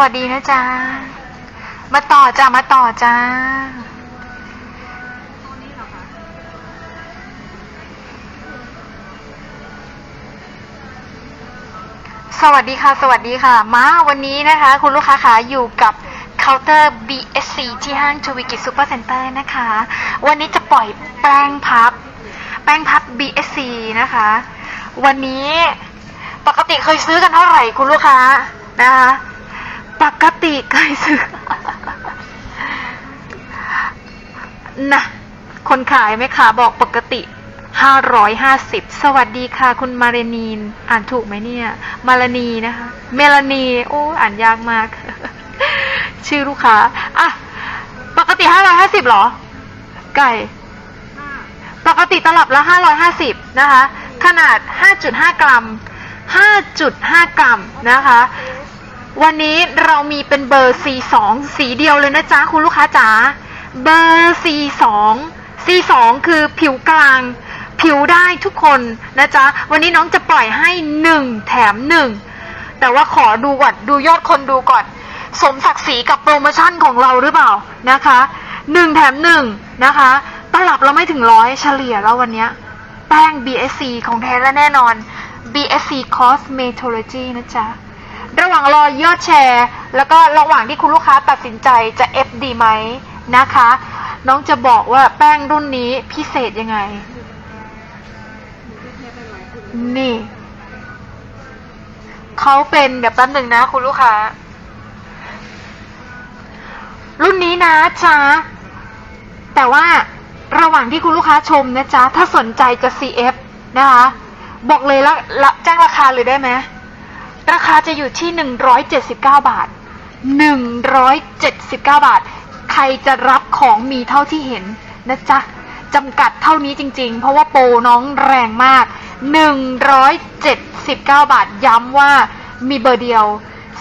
วัสดีนะจ๊ะ มาต่อจ้ามาต่อจ้าสวัสดีค่ะ สวัสดีค่ะ มาวันนี้นะคะ คุณลูกค้าขาอยู่กับเคาน์เตอร์ BSC ที่ห้างชูวิกิซูเปอร์เซ็นเตอร์นะคะ วันนี้จะปล่อยแป้งพับ แป้งพับ BSC นะคะ วันนี้ปกติเคยซื้อกันเท่าไหร่คุณลูกค้านะคะ ปกติเคยซื้อนะคนขายไหมคะบอกปกติ550สวัสดีค่ะ คุณมาเรนีน อ่านถูกไหมเนี่ย มาลานีนะคะ เมลานีโอ้อ่านยากมาก ชื่อลูกค้าอะปกติ550เหรอ ไก่ ปกติตลับละ550นะคะ ขนาด5.5กรัม5.5กรัมนะคะ วันนี้เรามีเป็นเบอร์ C2 สีเดียวเลยนะจ๊ะคุณลูกค้าจ๋า เบอร์ C2 C2 คือผิวกลาง ผิวได้ทุกคนนะจ๊ะ วันนี้น้องจะปล่อยให้ 1 แถม 1 แต่ว่าขอดูก่อน ดูยอดคนดูก่อน สมศักดิ์ศรีกับโปรโมชั่นของเราหรือเปล่านะคะ 1 แถม 1 นะคะตลับเราไม่ถึงร้อยเฉลี่ยแล้ววันนี้แป้ง BSC ของแท้และแน่นอน BSC Cosmetology นะจ๊ะ ระหว่างรอยอดแชร์ แล้วก็ระหว่างที่คุณลูกค้าตัดสินใจจะ F ดีไหมนะคะ น้องจะบอกว่าแป้งรุ่นนี้พิเศษยังไง นี่เขาเป็นเดี๋ยวแป๊บหนึ่งนะคุณลูกค้า รุ่นนี้นะจ๊ะแต่ว่าระหว่างที่คุณลูกค้าชมนะจ๊ะถ้าสนใจจะ CF นะคะ บอกเลยแล้วละแจ้งราคาเลยได้ไหม ราคาจะอยู่ที่ 179 บาท 179 บาท ใครจะรับของมีเท่าที่เห็นนะจ๊ะจำกัดเท่านี้จริงๆ เพราะว่าโปรน้องแรงมาก 179 บาท ย้ำว่ามีเบอร์เดียว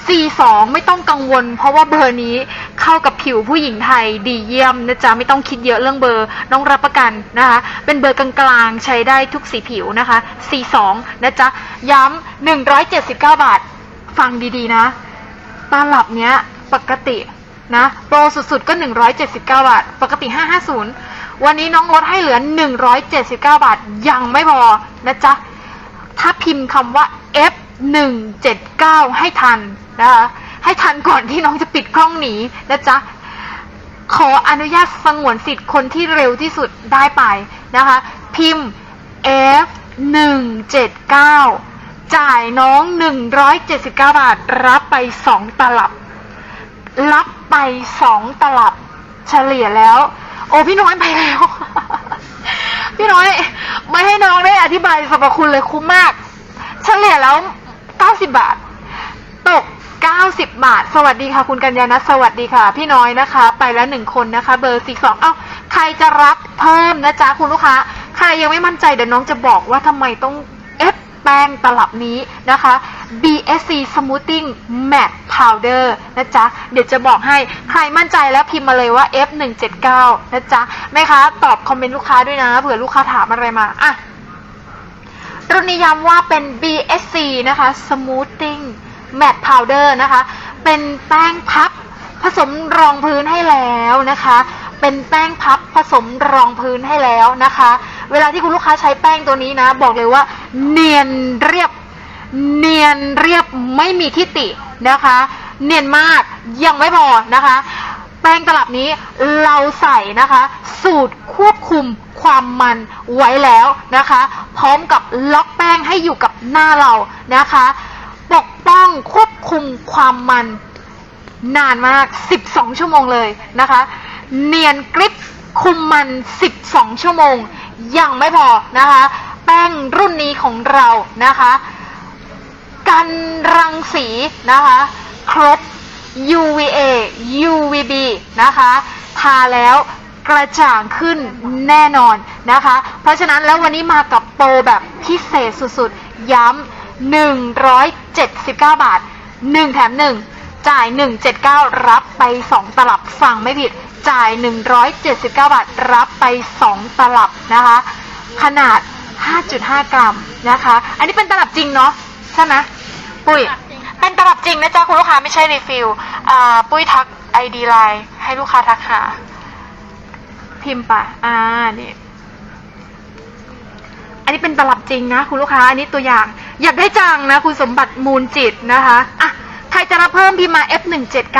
C2 ไม่ต้องกังวล เพราะว่าเบอร์นี้เข้ากับผิวผู้หญิงไทยดีเยี่ยมนะจ๊ะไม่ต้องคิดเยอะเรื่องเบอร์น้องรับประกันนะคะ เป็นเบอร์กลางๆใช้ได้ทุกสีผิวนะคะ C2 นะจ๊ะ ย้ำ179 บาท ฟังดีๆนะตลับเนี้ยปกตินะโปรสุดๆก็ 179 บาท ปกติ 550 วันนี้น้องลดให้เหลือ 179 บาท ยังไม่พอนะจ๊ะ ถ้าพิมพ์คำว่า F 1 7 9 ให้ทัน นะคะให้ทันก่อนที่น้องจะปิดกล้องหนีนะจ๊ะขออนุญาตสงวนสิทธิ์คนที่เร็วที่สุดได้ไปนะคะ พิมพ์ F 1 7 9 จ่ายน้อง 179 บาท รับไป 2 ตลับ รับไป 2 ตลับ เฉลี่ยแล้ว โอ้พี่น้อยไปแล้ว พี่น้อย ไม่ให้น้องได้อธิบายสรรพคุณเลยคุ้มมาก เฉลี่ยแล้ว 90 บาท 90 บาท สวัสดีค่ะ คุณกัญญาณัทสวัสดีค่ะ พี่น้อยนะคะ ไปแล้วหนึ่งคนนะคะ เบอร์42เอ้าใครจะรับเพิ่มนะจ๊ะคุณลูกค้า ใครยังไม่มั่นใจเดี๋ยวน้องจะบอกว่าทำไมต้อง F แป้งตลับนี้นะคะ BSC Smoothing Matte Powder นะจ๊ะ เดี๋ยวจะบอกให้ใครมั่นใจแล้วพิมพ์มาเลยว่า F179 นะจ๊ะแม่ค้าตอบคอมเมนต์ลูกค้าด้วยนะ เผื่อลูกค้าถามอะไรมา อะรุ่นนี้ย้ำว่าเป็น BSC นะคะ Smoothing Matte Powder นะคะ เป็นแป้งพับผสมรองพื้นให้แล้วนะคะ เป็นแป้งพับผสมรองพื้นให้แล้วนะคะ เวลาที่คุณลูกค้าใช้แป้งตัวนี้นะ บอกเลยว่า เนียนเรียบ เนียนเรียบไม่มีที่ตินะคะ เนียนมากยังไม่พอนะคะ แป้งตลับนี้เราใส่นะคะ สูตรควบคุมความมันไว้แล้วนะคะ พร้อมกับล็อกแป้งให้อยู่กับหน้าเรานะคะ ปกป้องควบคุมความมันนานมาก 12 ชั่วโมงเลยนะคะ เนียนกริบคุมมัน 12 ชั่วโมง ยังไม่พอนะคะ แป้งรุ่นนี้ของเรานะคะ กันรังสีนะคะ ครบ UVA UVB นะคะ ทาแล้วกระจ่างขึ้นแน่นอนนะคะ เพราะฉะนั้นแล้ววันนี้มากับโปรแบบพิเศษสุดๆ ย้ำ 179 บาท 1 แถม 1 จ่าย 179 รับไป 2 ตลับฟังไม่ผิด จ่าย 179 บาท รับไป 2 ตลับนะคะ ขนาด 5.5 กรัมนะคะ อันนี้เป็นตลับจริงเนาะใช่ไหมปุ้ยเป็นตลับจริงนะจ๊ะคุณลูกค้าไม่ใช่รีฟิลอ่าปุ้ยทักไอดีไลน์ให้ลูกค้าทักหา พิมพ์ไปอ่านี่อันนี้เป็นตลับจริงนะคุณลูกค้า อันนี้ตัวอย่าง อยากได้จังนะ คุณสมบัติมูลจิตนะคะอะใครจะรับเพิ่มพิมพ์มา F179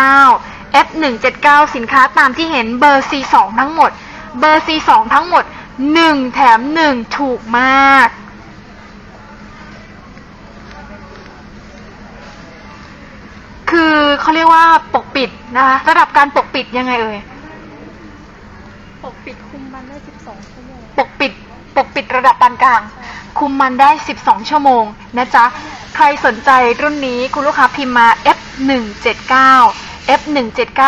F179 สินค้าตามที่เห็นเบอร์ C2 ทั้งหมด เบอร์ C2 ทั้งหมด 1 แถม 1 ถูกมาก คือเขาเรียกว่าปกปิดนะคะระดับการปกปิดยังไงเอ่ย ปกปิดคุมมันได้ 12ชั่วโมง ปกปิด ปกปิดระดับปานกลาง คุมมันได้ 12 ชั่วโมงนะจ๊ะ ใครสนใจรุ่นนี้คุณลูกค้าพิมพ์มา F179 F179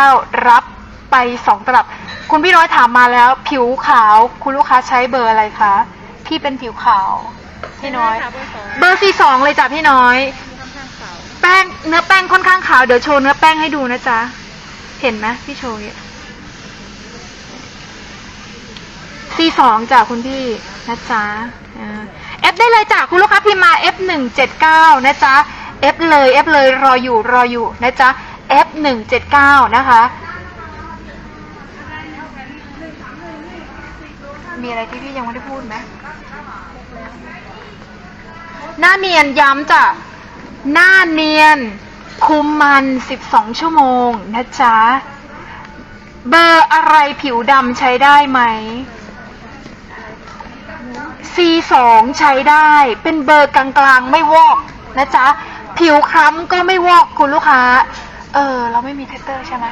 รับไป 2 ตลับ คุณพี่น้อยถามมาแล้วผิวขาวคุณลูกค้าใช้เบอร์อะไรคะ พี่เป็นผิวขาว พี่น้อยใช่ค่ะเบอร์สองเบอร์ C2 เลยจ้ะพี่น้อยค่อนข้างขาวแป้งเนื้อแป้งค่อนข้างขาว เดี๋ยวโชว์เนื้อแป้งให้ดูนะจ๊ะ เห็นไหมพี่โชว์เนี่ย C2 จ้ะคุณพี่ นะจ๊ะอ่า F ได้เลยจ้ะคุณลูกค้าพิมพ์มา F179 นะจ๊ะ F เลย F เลยรออยู่รออยู่นะจ๊ะ F179 นะคะ มีอะไรที่พี่ยังไม่ได้พูดไหมหน้าเนียนย้ำจ้ะ หน้าเนียนคุมมัน 12 ชั่วโมงนะจ๊ะ เบอร์อะไรผิวดำใช้ได้ไหม C2 ใช้ได้เป็นเบอร์กลางๆ ไม่วอกนะจ๊ะ ผิวคล้ำก็ไม่วอกคุณลูกค้า เออ เราไม่มีเทสเตอร์ใช่ไหม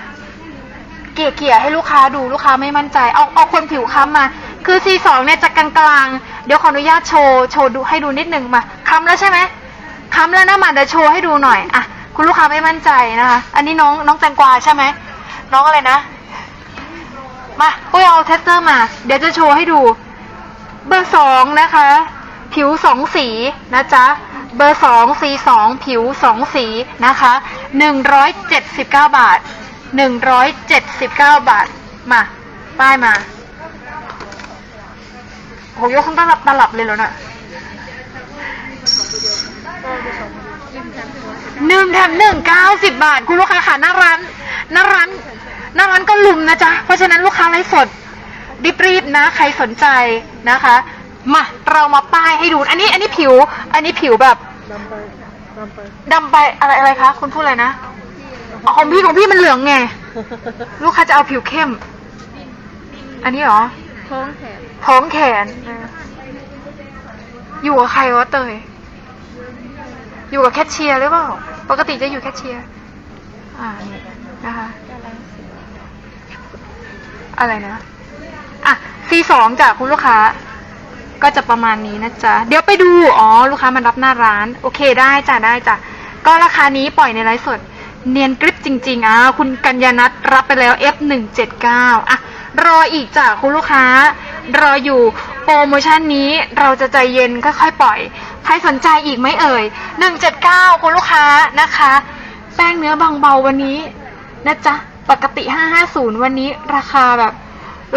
เกี่ยเกี่ยๆให้ลูกค้าดูลูกค้าไม่มั่นใจ เอาเอาคนผิวค้ำมา คือ C2 เนี่ยจะกลางๆ เดี๋ยวขออนุญาตโชว์โชว์ดูให้ดูนิดนึงมาค้ำแล้วใช่ไหมค้ำแล้วนะมาเดี๋ยวโชว์ให้ดูหน่อยอะคุณลูกค้าไม่มั่นใจนะคะ อันนี้น้องน้องแตงกวาใช่ไหมน้องอะไรนะ มาปุ้ยเอาเทสเตอร์มา เดี๋ยวจะโชว์ให้ดู เบอร์สองนะคะ ผิวสองสีนะจ๊ะเบอร์สองสีสองผิวสองสีนะคะหนึ่งร้อยเจ็ดสิบเก้าบาทหนึ่งร้อยเจ็ดสิบเก้าบาท มา ป้ายมาโหยกทั้งตลับตลับเลยแล้วนะหนึ่งแถมหนึ่งเก้าสิบบาท คุณลูกค้าค่ะหน้าร้านหน้าร้านหน้าร้านก็ลุมนะจ๊ะ เพราะฉะนั้นลูกค้าไลฟ์สด รีบๆนะ ใครสนใจนะคะ มาเรามาป้ายให้ดู อันนี้อันนี้ผิว อันนี้ผิวแบบดำไปดำไปดำไปอะไรอะไรคะคุณพูดอะไรนะอของพี่ของพี่มันเหลืองไง ลูกค้าจะเอาผิวเข้ม อันนี้เหรอท้องแขนท้องแขน อยู่กับใครวะเตย อยู่กับแคชเชียร์หรือเปล่า ปกติจะอยู่แคชเชียร์ อ่านี่นะคะ อะไรสีอะ ไรนะอะ C2 จากคุณลูกค้า ก็จะประมาณนี้นะจ๊ะ เดี๋ยวไปดู อ๋อ ลูกค้ามารับหน้าร้าน โอเคได้จ้ะได้จ้ะ ก็ราคานี้ปล่อยในไลฟ์สด เนียนกริปจริงๆอะคุณกัญญานัทรับไปแล้ว F179 อะ รออีกจ้ะคุณลูกค้า รออยู่โปรโมชั่นนี้เราจะใจเย็นค่อยๆปล่อย ใครสนใจอีกไหมเอ่ย 179 คุณลูกค้านะคะ แป้งเนื้อบางเบาวันนี้นะจ๊ะ ปกติ 550 วันนี้ราคาแบบ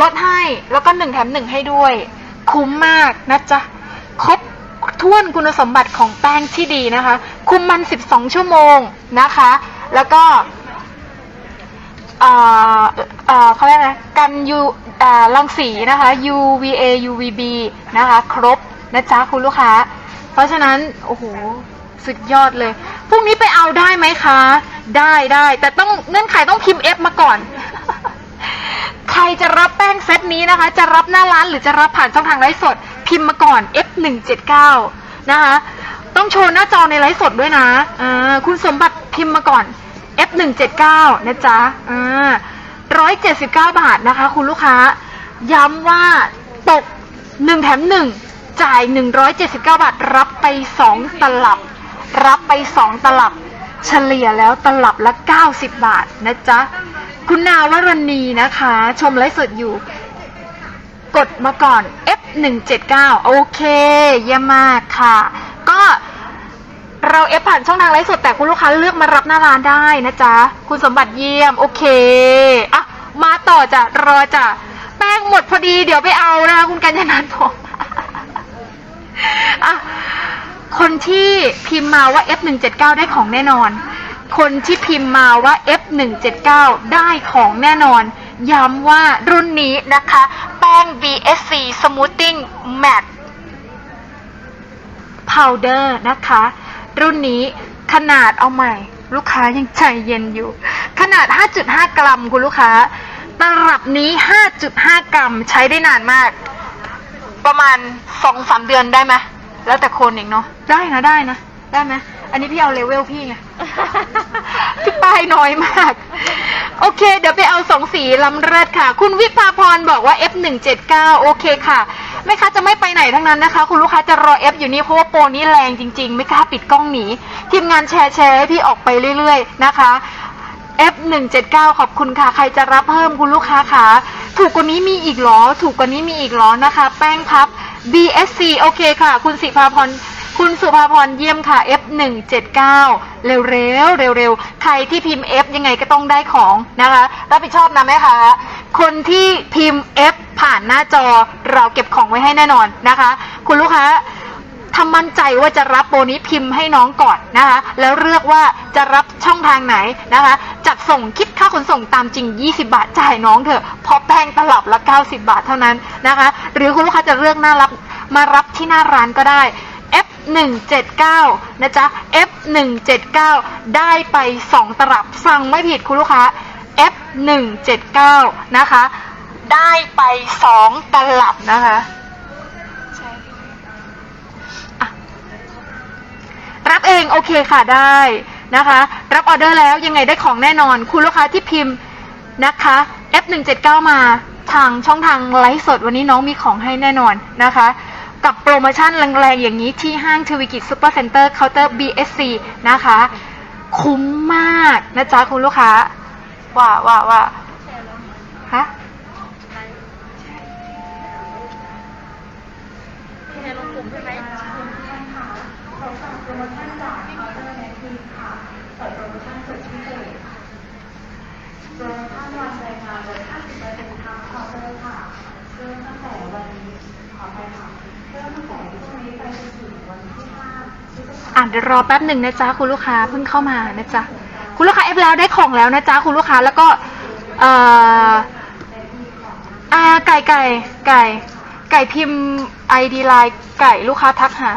ลดให้แล้วก็1แถม1ให้ด้วย คุ้มมากนะจ๊ะครบท้วนคุณสมบัติของแป้งที่ดีนะคะ คุมมัน 12 ชั่วโมงนะคะ แล้วก็เอ่อเอ่อเขาเรียกอะไรกันยูอ่ารังสีนะคะ UVA UVB นะคะ ครบนะจ๊ะคุณลูกค้า เพราะฉะนั้น โอ้โห สุดยอดเลย พรุ่งนี้ไปเอาได้ไหมคะ ได้ได้ แต่ต้องเงื่อนไขต้องพิมพ์ F มาก่อน ใครจะรับแป้งเซตนี้นะคะ จะรับหน้าร้านหรือจะรับผ่านช่องทางไลฟ์สด พิมพ์มาก่อน F179 นะคะต้องโชว์หน้าจอในไลฟ์สดด้วยนะอ่าคุณสมบัติพิมพ์มาก่อน F179 นะจ๊ะอ่า179บาทนะคะ คุณลูกค้า ย้ำว่าตก1แถม1จ่าย179บาท รับไป2ตลับ รับไป2ตลับ เฉลี่ยแล้วตลับละ90บาทนะจ๊ะ คุณนาวรณีนะคะ ชมไลฟ์สดอยู่ กดมาก่อน F179 โอเค เยี่ยมมากค่ะ ก็เราเอฟผ่านช่องทางไลฟ์สดแต่คุณลูกค้าเลือกมารับหน้าร้านได้นะจ๊ะ คุณสมบัติเยี่ยม โอเคอะมาต่อจ้ะรอจ้ะแป้งหมดพอดีเดี๋ยวไปเอานะคะคุณกัญญานันท์บอกอะคนที่พิมพ์มาว่า F179 ได้ของแน่นอน คนที่พิมพ์มาว่า F179 ได้ของแน่นอน ย้ำว่ารุ่นนี้นะคะ แป้ง BSC Smoothing Matte Powder นะคะ รุ่นนี้ขนาดเอาใหม่ ลูกค้ายังใจเย็นอยู่ ขนาด 5.5 กรัมคุณลูกค้า ตลับนี้ 5.5 กรัมใช้ได้นานมาก ประมาณ 2-3 เดือนได้ไหมแล้วแต่คนเองเนาะได้นะได้นะ ได้ไหม อันนี้พี่เอาเลเวลพี่ไง พี่ป้ายน้อยมาก โอเค เดี๋ยวไปเอาสองสีลำเลิศค่ะ คุณวิภาพรบอกว่า F179 โอเคค่ะ แม่ค้าจะไม่ไปไหนทั้งนั้นนะคะ คุณลูกค้าจะรอ F อยู่นี่เพราะว่าโปรนี้แรงจริง ๆ ไม่กล้าปิดกล้องหนี ทีมงานแชร์แชร์ให้พี่ออกไปเรื่อย ๆ นะคะ F179 ขอบคุณค่ะ ใครจะรับเพิ่มคุณลูกค้าคะถูกกว่านี้มีอีกเหรอ ถูกกว่านี้มีอีกเหรอนะคะ แป้งพับ BSC โอเคค่ะ คุณสิภาพร คุณสุภาพรเยี่ยมค่ะ F179 เร็วๆเร็วๆ ใครที่พิมพ์ F ยังไงก็ต้องได้ของนะคะ รับผิดชอบนะแม่คะคนที่พิมพ์ F ผ่านหน้าจอเราเก็บของไว้ให้แน่นอนนะคะ คุณลูกค้าถ้ามั่นใจว่าจะรับโปรนี้พิมพ์ให้น้องก่อนนะคะ แล้วเลือกว่าจะรับช่องทางไหนนะคะ จัดส่งคิดค่าขนส่งตามจริง 20 บาทจ่ายน้องเถอะเพราะแพงตลับละ 90 บาทเท่านั้นนะคะ หรือคุณลูกค้าจะเลือกหน้ารับมารับที่หน้าร้านก็ได้ F179 นะจ๊ะ F179 ได้ไป 2 ตลับฟังไม่ผิดคุณลูกค้า F179 นะคะ ได้ไป 2 ตลับนะคะรับเองโอเคค่ะได้นะคะ รับออเดอร์แล้วยังไงได้ของแน่นอน คุณลูกค้าที่พิมพ์นะคะ F179 มาทางช่องทางไลฟ์สดวันนี้น้องมีของให้แน่นอนนะคะ กับโปรโมชั่นแรงๆ อย่างนี้ที่ห้างทวิกิจซูเปอร์เซ็นเตอร์เคาน์เตอร์ BSC นะคะ คุ้มมากนะจ๊ะคุณลูกค้า ว่าว่าว่าฮะแชร์ลงกลุ่มใช่ไอ่านเดี๋ยวรอแป๊บหนึ่งนะจ๊ะคุณลูกค้าเพิ่งเข้ามานะจ๊ะคุณลูกค้าเอฟแล้วได้ของแล้วนะจ๊ะคุณลูกค้าแล้วก็เอ่ออ่าไก่ไก่ไก่ ไก่พิมพ์ไอดีไลน์ไก่ลูกค้าทักหา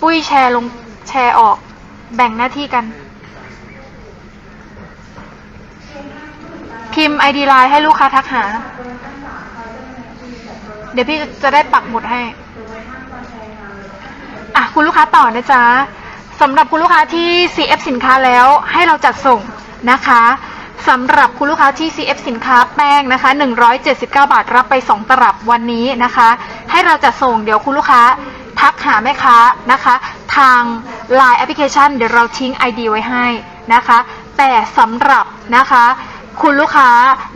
ปุ้ยแชร์ลงแชร์ออก แบ่งหน้าที่กัน พิมพ์ไอดีไลน์ให้ลูกค้าทักหา เดี๋ยวพี่จะได้ปักหมุดให้ อะคุณลูกค้าต่อนะจ๊ะสำหรับคุณลูกค้าที่ CF สินค้าแล้วให้เราจัดส่งนะคะสำหรับคุณลูกค้าที่ CF สินค้าแป้งนะคะ 179 บาทรับไป 2 ตลับวันนี้นะคะ ให้เราจัดส่งเดี๋ยวคุณลูกค้าทักหาแม่ค้านะคะ ทาง Line แอปพลิเคชันเดี๋ยวเราทิ้ง ID ไว้ให้นะคะ แต่สำหรับนะคะคุณลูกค้า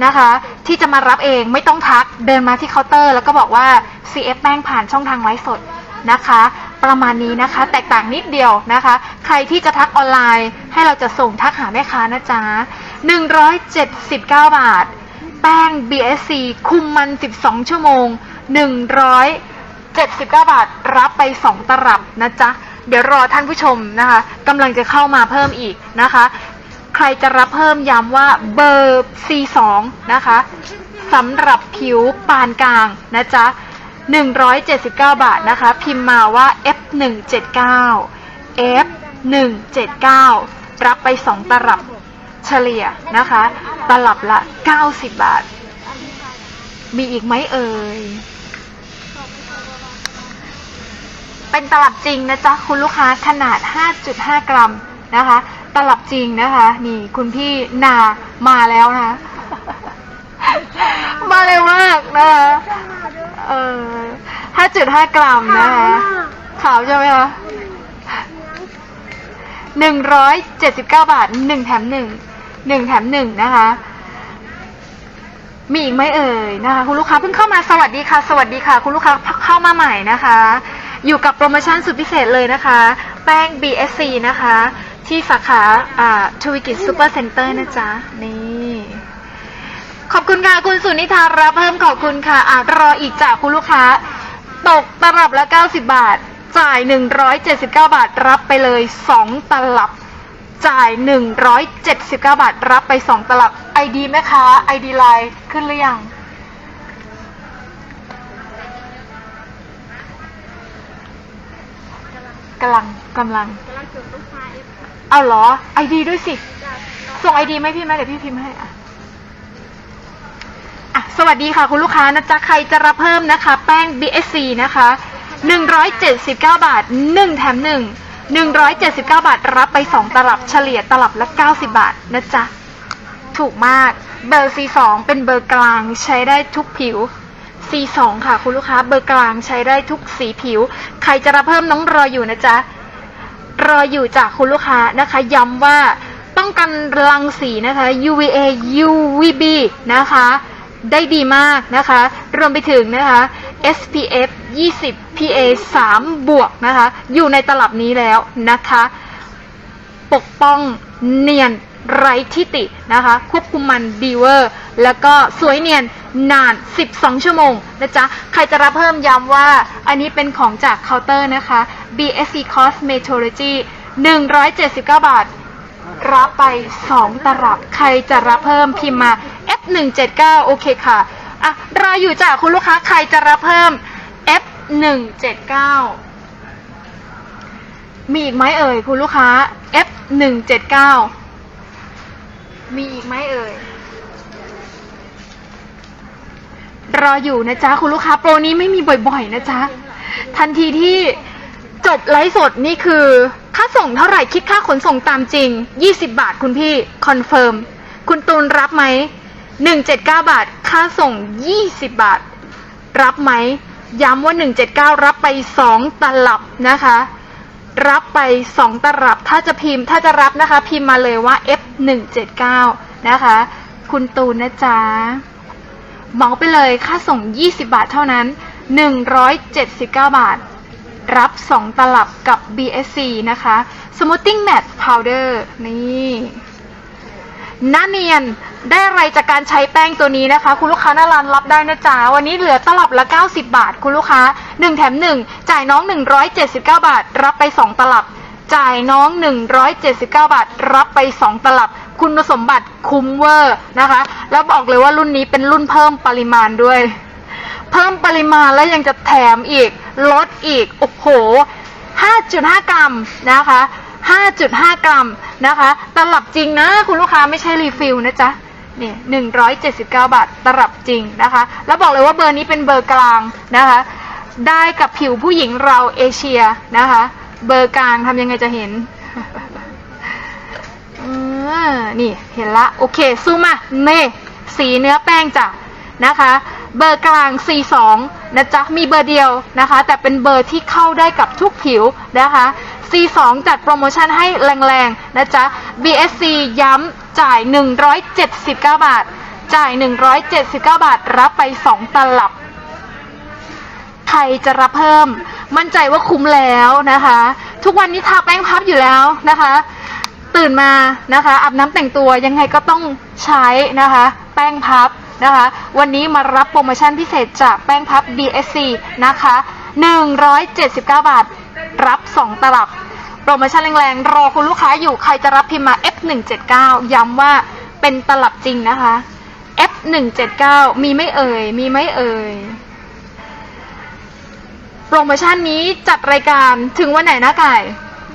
นะคะ ที่จะมารับเองไม่ต้องทักเดินมาที่เคาน์เตอร์ แล้วก็บอกว่า CF แป้งผ่านช่องทางไลฟ์สด นะคะ ประมาณนี้นะคะ แตกต่างนิดเดียวนะคะ ใครที่จะทักออนไลน์ ให้เราจะส่งทักหาแม่ค้านะจ๊ะ179 บาท แป้ง BSC คุมมัน 12 ชั่วโมง 179 บาท รับไป 2 ตลับนะจ๊ะ เดี๋ยวรอท่านผู้ชมนะคะกำลังจะเข้ามาเพิ่มอีกนะคะ ใครจะรับเพิ่มย้ำว่าเบอร์ C2 นะคะสำหรับผิวปานกลางนะจ๊ะ 179 บาทนะคะ พิมพ์มาว่า F179 F179 รับไป 2 ตลับเฉลี่ยนะคะ ตลับละ 90 บาท มีอีกไหมเอ่ย เป็นตลับจริงนะจ๊ะ คุณลูกค้าขนาด 5.5 กรัมนะคะ ตลับจริงนะคะ นี่คุณพี่นามาแล้วนะ มาเร็วมากนะคะ เออ5.5กรัมนะคะขาวใช่ไหมคะ179บาท1แถม1 1แถม1นะคะ มีอีกไหมเอ่ยนะคะ คุณลูกค้าเพิ่งเข้ามาสวัสดีค่ะ สวัสดีค่ะ คุณลูกค้าเข้ามาใหม่นะคะ อยู่กับโปรโมชั่นสุดพิเศษเลยนะคะ แป้ง BSC นะคะ ที่สาขาอ่าทวิกิจซูเปอร์เซ็นเตอร์นะจ๊ะนี่ ขอบคุณค่ะ คุณสุนิธารับเพิ่มขอบคุณค่ะอ่ารออีกจากคุณลูกค้า ตกตลับละ 90 บาท จ่าย 179 บาทรับไปเลย 2 ตลับ จ่าย 179 บาทรับไป 2 ตลับ ID แม่ค้า ID ไลน์ขึ้นหรือยังกำลังกำลังกำลังเกิดลูกค้าเอฟเอาเหรอ ID ด้วยสิจากส่งไอดีไหมพี่ไหมเดี๋ยวพี่พิมพ์ให้อะ อะสวัสดีค่ะ คุณลูกค้านะจ๊ะใครจะรับเพิ่มนะคะ แป้ง BSC นะคะ 179 บาท 1 แถม 1 179 บาท รับไป 2 ตลับเฉลี่ยตลับละ 90 บาทนะจ๊ะ ถูกมาก เบอร์ C2 เป็นเบอร์กลางใช้ได้ทุกผิว C2 ค่ะ คุณลูกค้าเบอร์กลางใช้ได้ทุกสีผิว ใครจะรับเพิ่มน้องรออยู่นะจ๊ะ รออยู่จากคุณลูกค้านะคะ ย้ำว่าป้องกันรังสีนะคะ UVA UVB นะคะ ได้ดีมากนะคะ รวมไปถึงนะคะ SPF 20 PA 3 บวกนะคะ อยู่ในตลับนี้แล้วนะคะ ปกป้องเนียนไร้ที่ตินะคะ ควบคุมมันดีเวอร์ แล้วก็สวยเนียนนาน 12 ชั่วโมงนะจ๊ะ ใครจะรับเพิ่มย้ำว่าอันนี้เป็นของจากเคาน์เตอร์นะคะ BSC Cosmetology 179 บาท รับไป 2 ตลับ ใครจะรับเพิ่มพิมพ์มา F179 โอเคค่ะอะรออยู่จากคุณลูกค้าใครจะรับเพิ่ม F179 มีอีกไหมเอ่ยคุณลูกค้า F หนึ่งเจ็ดเก้ามีอีกไหมเอ่ย รออยู่นะจ๊ะ คุณลูกค้า โปรนี้ไม่มีบ่อยๆ นะจ๊ะ ทันทีที่จบไลฟ์สดนี่คือ ค่าส่งเท่าไหร่คิดค่าขนส่งตามจริง 20 บาทคุณพี่คอนเฟิร์มคุณตูนรับไหม 179 บาท ค่าส่ง 20 บาท รับไหม ย้ำว่า 179 รับไป 2 ตลับนะคะ รับไป 2 ตลับ ถ้าจะพิมพ์ ถ้าจะรับนะคะ พิมพ์มาเลยว่า F179 นะคะ คุณตูนนะจ๊ะเหมาไปเลยค่าส่ง 20 บาทเท่านั้น 179 บาท รับ 2 ตลับกับ BSC นะคะ Smoothing Matte Powder นี่หน้าเนียนได้อะไรจากการใช้แป้งตัวนี้นะคะ คุณลูกค้าหน้าร้านรับได้นะจ๊ะ วันนี้เหลือตลับละ 90 บาท คุณลูกค้า 1 แถม 1 จ่ายน้อง 179 บาท รับไป 2 ตลับ จ่ายน้อง 179 บาท รับไป 2 ตลับ คุณสมบัติคุ้มเวอร์นะคะ แล้วบอกเลยว่ารุ่นนี้เป็นรุ่นเพิ่มปริมาณด้วย เพิ่มปริมาณแล้วยังจะแถมอีก ลดอีก โอ้โห 5.5 กรัมนะคะ 5.5 กรัมนะคะ ตลับจริงนะคุณลูกค้าไม่ใช่รีฟิลนะจ๊ะเนี่ย179บาทตลับจริงนะคะ แล้วบอกเลยว่าเบอร์นี้เป็นเบอร์กลางนะคะ ได้กับผิวผู้หญิงเราเอเชียนะคะ เบอร์กลางทำยังไงจะเห็นอืมนี่เห็นละ โอเคซูมมาเน่สีเนื้อแป้งจ้ะ นะคะ เบอร์กลาง C2 นะจ๊ะ มีเบอร์เดียวนะคะ แต่เป็นเบอร์ที่เข้าได้กับทุกผิวนะคะ C2 จัดโปรโมชั่นให้แรงๆ นะจ๊ะ BSC ย้ำจ่าย 179 บาท จ่าย 179 บาท รับไป 2 ตลับ ใครจะรับเพิ่ม มั่นใจว่าคุ้มแล้วนะคะ ทุกวันนี้ทาแป้งพับอยู่แล้วนะคะ ตื่นมานะคะอาบน้ำแต่งตัวยังไงก็ต้องใช้นะคะ แป้งพับ นะคะ วันนี้มารับโปรโมชั่นพิเศษจากแป้งพับ BSC นะคะ 179 บาท รับ 2 ตลับ โปรโมชั่นแรงๆ รอคุณลูกค้าอยู่ใครจะรับพิมพ์มา F179 ย้ำว่าเป็นตลับจริงนะคะ F179 มีไม่เอ่ย มีไม่เอ่ยโปรโมชั่นนี้จัดรายการถึงวันไหนนะไก่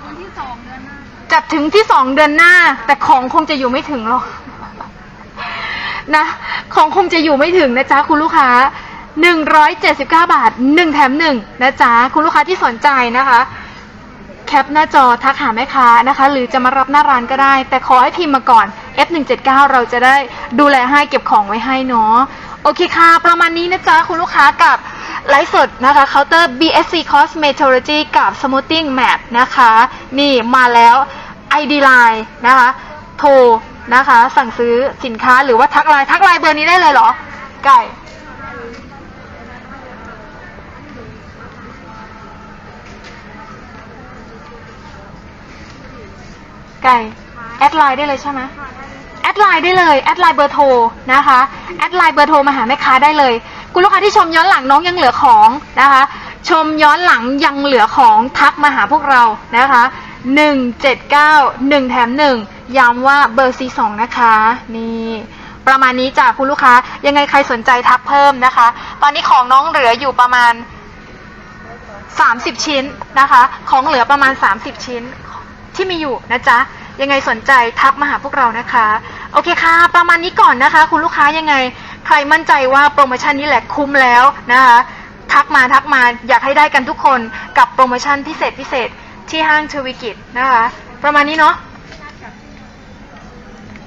วันที่สองเดือนหน้าจัดถึงที่สองเดือนหน้า แต่ของคงจะอยู่ไม่ถึงหรอก นะ ของคงจะอยู่ไม่ถึงนะจ๊ะคุณลูกค้า 179 บาท 1 แถม 1 นะจ๊ะคุณลูกค้าที่สนใจนะคะ แคปหน้าจอทักหาแม่ค้านะคะ หรือจะมารับหน้าร้านก็ได้ แต่ขอให้พิมพ์มาก่อน F179 เราจะได้ดูแลให้เก็บของไว้ให้เนาะโอเคค่ะ ประมาณนี้นะจ๊ะคุณลูกค้ากับไลฟ์สดนะคะเคาน์เตอร์ BSC Cosmetology กับ Smoothing Matte นะคะ นี่มาแล้ว ID Line นะคะ โทร นะคะ สั่งซื้อสินค้าหรือว่าทักไลน์ทักไลน์เบอร์นี้ได้เลยเหรอ ไก่ ไก่ แอดไลน์ได้เลยใช่ไหมแอดไลน์ได้เลยแอดไลน์เบอร์โทรนะคะแอดไลน์เบอร์โทรมาหาแม่ค้าได้เลย คุณลูกค้าที่ชมย้อนหลังน้องยังเหลือของนะคะ ชมย้อนหลังยังเหลือของทักมาหาพวกเรานะคะ 179 1แถม1 ย้ำว่าเบอร์ C2 นะคะ นี่ประมาณนี้จากคุณลูกค้า ยังไงใครสนใจทักเพิ่มนะคะ ตอนนี้ของน้องเหลืออยู่ประมาณ 30 ชิ้นนะคะ ของเหลือประมาณ 30 ชิ้นที่มีอยู่นะจ๊ะ ยังไงสนใจทักมาหาพวกเรานะคะ โอเคค่ะ ประมาณนี้ก่อนนะคะ คุณลูกค้ายังไง ใครมั่นใจว่าโปรโมชั่นนี้แหละคุ้มแล้วนะคะ ทักมาทักมาอยากให้ได้กันทุกคนกับโปรโมชั่นพิเศษพิเศษที่ห้างทวิกิจนะคะ ประมาณนี้เนาะ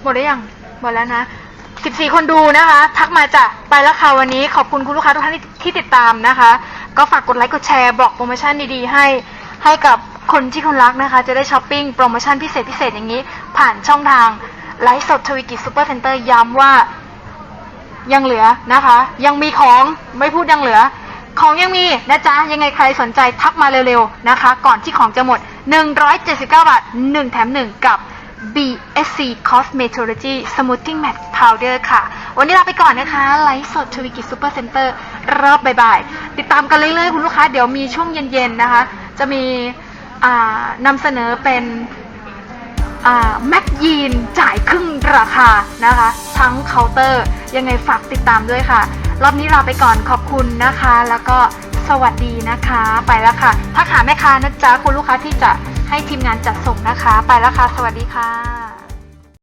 หมดหรือยังหมดแล้วนะ 14 คนดูนะคะ ทักมาจ้ะไปแล้วค่ะวันนี้ขอบคุณคุณลูกค้าทุกท่านที่ติดตามนะคะ ก็ฝากกดไลค์กดแชร์บอกโปรโมชั่นดีๆให้ให้กับคนที่คุณรักนะคะ จะได้ช้อปปิ้งโปรโมชั่นพิเศษพิเศษอย่างนี้ ผ่านช่องทางไลฟ์สดทวิกิจซูเปอร์เซ็นเตอร์ย้ำว่ายังเหลือนะคะ ยังมีของไม่พูดยังเหลือ ของยังมีนะจ๊ะ ยังไงใครสนใจทักมาเร็วๆนะคะ ก่อนที่ของจะหมด 179 บาท 1 แถม 1 กับ BSC Cosmetology Smoothing Matte Powder ค่ะ วันนี้ลาไปก่อนนะคะ ไลฟ์สดทวิกิจซูเปอร์เซ็นเตอร์รอบบ่ายๆ ติดตามกันเรื่อยๆ คุณลูกค้า เดี๋ยวมีช่วงเย็นๆ นะคะ จะมีนำเสนอเป็นแม็กยีนจ่ายครึ่งราคานะคะ ทั้งเคาน์เตอร์ ยังไงฝากติดตามด้วยค่ะ รอบนี้ลาไปก่อนขอบคุณนะคะ แล้วก็ สวัสดีนะคะ ไปแล้วค่ะทักหาแม่ค้านะจ๊ะคุณลูกค้าที่จะให้ทีมงานจัดส่งนะคะ ไปแล้วค่ะ สวัสดีค่ะ